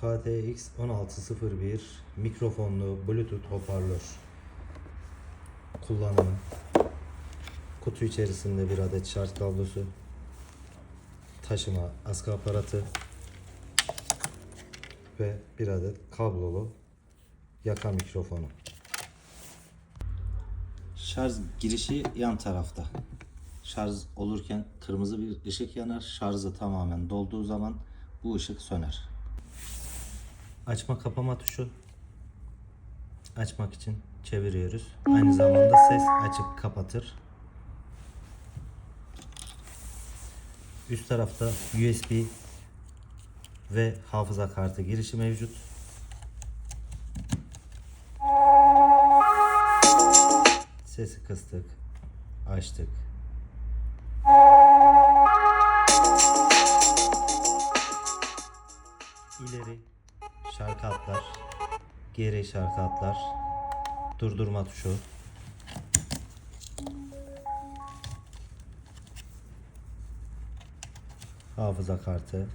KTX 1601 mikrofonlu Bluetooth hoparlör kullanımı. Kutu içerisinde bir adet şarj kablosu, taşıma askı aparatı ve bir adet kablolu yaka mikrofonu. Şarj girişi yan tarafta. Şarj olurken kırmızı bir ışık yanar. Şarjı tamamen dolduğu zaman bu ışık söner. Açma kapama tuşu. Açmak için çeviriyoruz. Aynı zamanda ses açıp kapatır. Üst tarafta USB ve hafıza kartı girişi mevcut. Sesi kıstık, açtık. İleri şarkı atlar, geri şarkı atlar, durdurma tuşu. Hafıza kartı.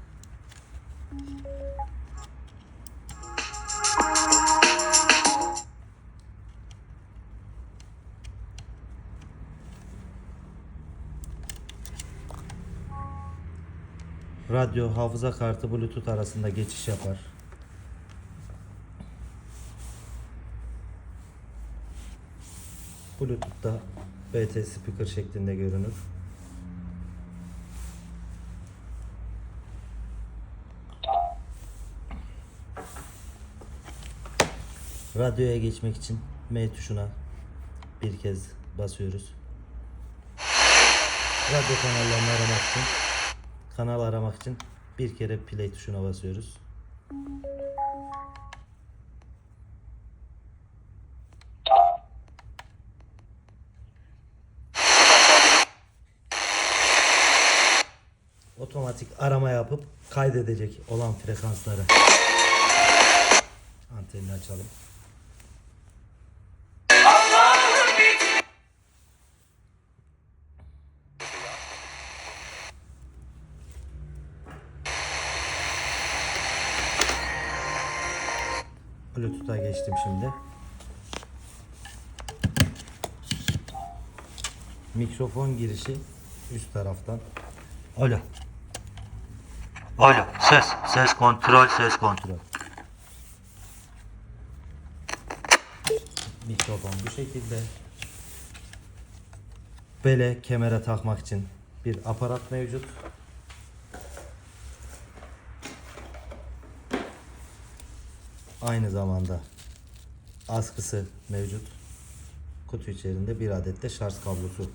Radyo, hafıza kartı, bluetooth arasında geçiş yapar. Bluetooth'ta BT speaker şeklinde görünür. Radyoya geçmek için M tuşuna bir kez basıyoruz. Radyo kanallarını aramak için kanal aramak için bir kere play tuşuna basıyoruz. Otomatik arama yapıp kaydedecek olan frekansları. Antenini açalım. Bluetooth'a geçtim şimdi. Mikrofon girişi üst taraftan. Alo. Alo. Ses. Ses kontrol. Ses kontrol. Mikrofon bu şekilde. Bele kemere takmak için bir aparat mevcut. Aynı zamanda askısı mevcut. Kutu içerisinde bir adet de şarj kablosu